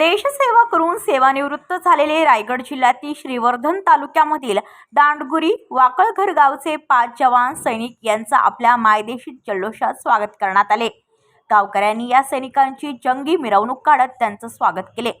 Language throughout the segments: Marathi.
देशसेवा करून सेवानिवृत्त झालेले रायगड जिल्ह्यातील श्रीवर्धन तालुक्यामधील दांडगुरी वाकळघर गावचे पाच जवान सैनिक यांचा आपल्या मायदेशी जल्लोषात स्वागत करण्यात आले. गावकऱ्यांनी या सैनिकांची जंगी मिरवणूक काढत त्यांचं स्वागत केले.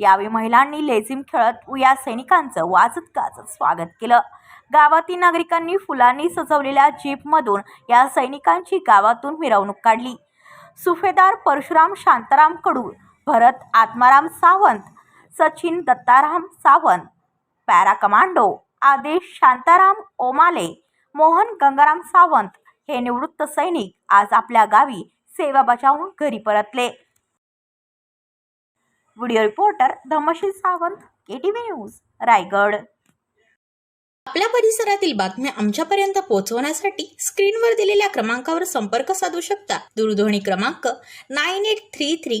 यावेळी महिलांनी लेझिम खेळत या सैनिकांचं वाजत गाजत स्वागत केलं. गावातील नागरिकांनी फुलांनी सजवलेल्या जीपमधून या सैनिकांची गावातून मिरवणूक काढली. सुफेदार परशुराम शांताराम कडू भरत आत्माराम सावंत सचिन दत्ताराम सावंत पॅरा कमांडो आदेश शांताराम ओमाले मोहन गंगाराम सावंत हे निवृत्त सैनिक आज आपल्या गावी सेवा बजावून घरी परतले. Video reporter Dhamsheel Sawant K T V news Raigad. आपल्या परिसरातील बातम्या आमच्यापर्यंत पोहोचवण्यासाठी स्क्रीनवर दिलेल्या क्रमांकावर संपर्क साधू शकता. दूरध्वनी क्रमांक nine eight three three